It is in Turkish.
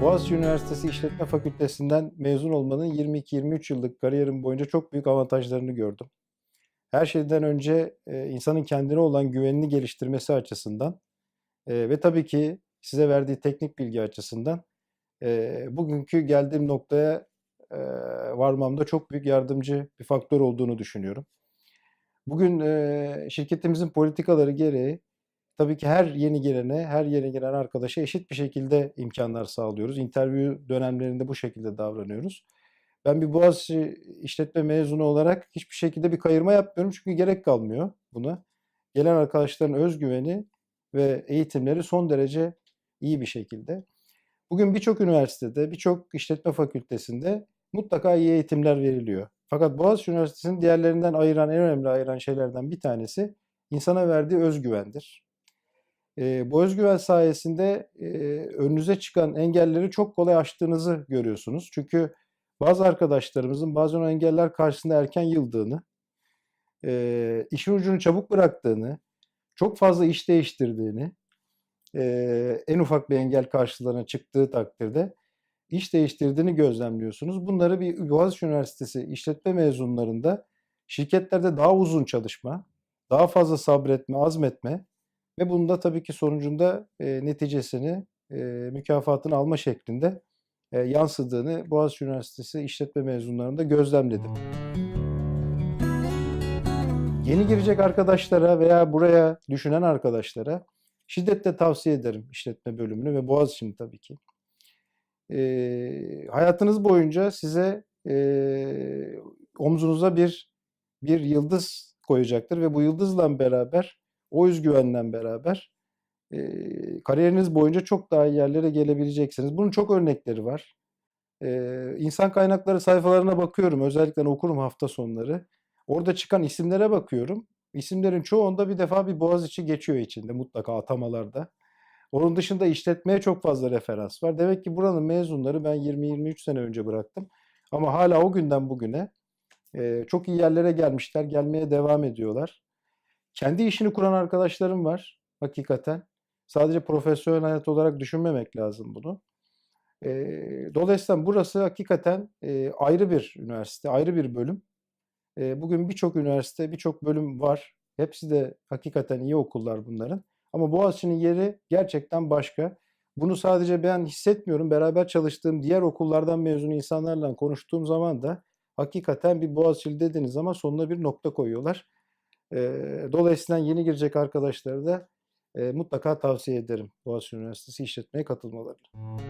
Boğaziçi Üniversitesi İşletme Fakültesinden mezun olmanın 22-23 yıllık kariyerim boyunca çok büyük avantajlarını gördüm. Her şeyden önce e, insanın kendine olan güvenini geliştirmesi açısından e, ve tabii ki size verdiği teknik bilgi açısından e, bugünkü geldiğim noktaya varmamda çok büyük yardımcı bir faktör olduğunu düşünüyorum. Bugün şirketimizin politikaları gereği tabii ki her yeni gelene, her yeni gelen arkadaşa eşit bir şekilde imkanlar sağlıyoruz. Interview dönemlerinde bu şekilde davranıyoruz. Ben bir Boğaziçi işletme mezunu olarak hiçbir şekilde bir kayırma yapmıyorum çünkü gerek kalmıyor buna. Gelen arkadaşların özgüveni ve eğitimleri son derece iyi bir şekilde. Bugün birçok üniversitede, birçok işletme fakültesinde mutlaka iyi eğitimler veriliyor. Fakat Boğaziçi Üniversitesi'nin diğerlerinden ayıran, en önemli ayıran şeylerden bir tanesi insana verdiği özgüvendir. Eee, bu özgüven sayesinde, eee, önünüze çıkan engelleri çok kolay aştığınızı görüyorsunuz. Çünkü bazı arkadaşlarımızın bazen o engeller karşısında erken yıldığını, eee, işin ucunu çabuk bıraktığını, çok fazla iş değiştirdiğini, eee, en ufak bir engel karşılarına çıktığı takdirde iş değiştirdiğini gözlemliyorsunuz. Bunları bir Boğaziçi Üniversitesi işletme mezunlarında şirketlerde daha uzun çalışma, daha fazla sabretme, azmetme ve bunun da tabii ki sonucunda, eee, neticesini, eee, mükafatını alma şeklinde, eee, yansıdığını Boğaziçi Üniversitesi işletme mezunlarında gözlemledim. Yeni girecek arkadaşlara veya buraya düşünen arkadaşlara şiddetle tavsiye ederim işletme bölümünü ve Boğaziçi'ni tabii ki. Eee, hayatınız boyunca size, eee, omzunuza bir bir yıldız koyacaktır ve bu yıldızla beraber, o özgüvenle beraber, eee, kariyeriniz boyunca çok daha iyi yerlere gelebileceksiniz. Bunun çok örnekleri var. Eee, insan kaynakları sayfalarına bakıyorum, özellikle okurum hafta sonları. Orada çıkan isimlere bakıyorum. İsimlerin çoğunda bir defa bir Boğaziçi geçiyor içinde mutlaka atamalarda. Onun dışında işletmeye çok fazla referans var. Demek ki buranın mezunları ben 20-23 sene önce bıraktım ama hâlâ o günden bugüne, eee, çok iyi yerlere gelmişler, gelmeye devam ediyorlar. Kendi işini kuran arkadaşlarım var hakikaten. Sadece profesyonel hayat olarak düşünmemek lazım bunu. Eee, dolayısıyla burası hakikaten, eee, ayrı bir üniversite, ayrı bir bölüm. Eee, bugün birçok üniversite, birçok bölüm var. Hepsi de hakikaten iyi okullar bunların ama Boğaziçi'nin yeri gerçekten başka. Bunu sadece ben hissetmiyorum. Beraber çalıştığım diğer okullardan mezun insanlarla konuştuğum zaman da hakikaten bir Boğaziçi'li dediğiniz zaman sonuna bir nokta koyuyorlar. Dolayısıyla yeni girecek arkadaşlara da, mutlaka tavsiye ederim Boğaziçi Üniversitesi işletmeye katılmalarını.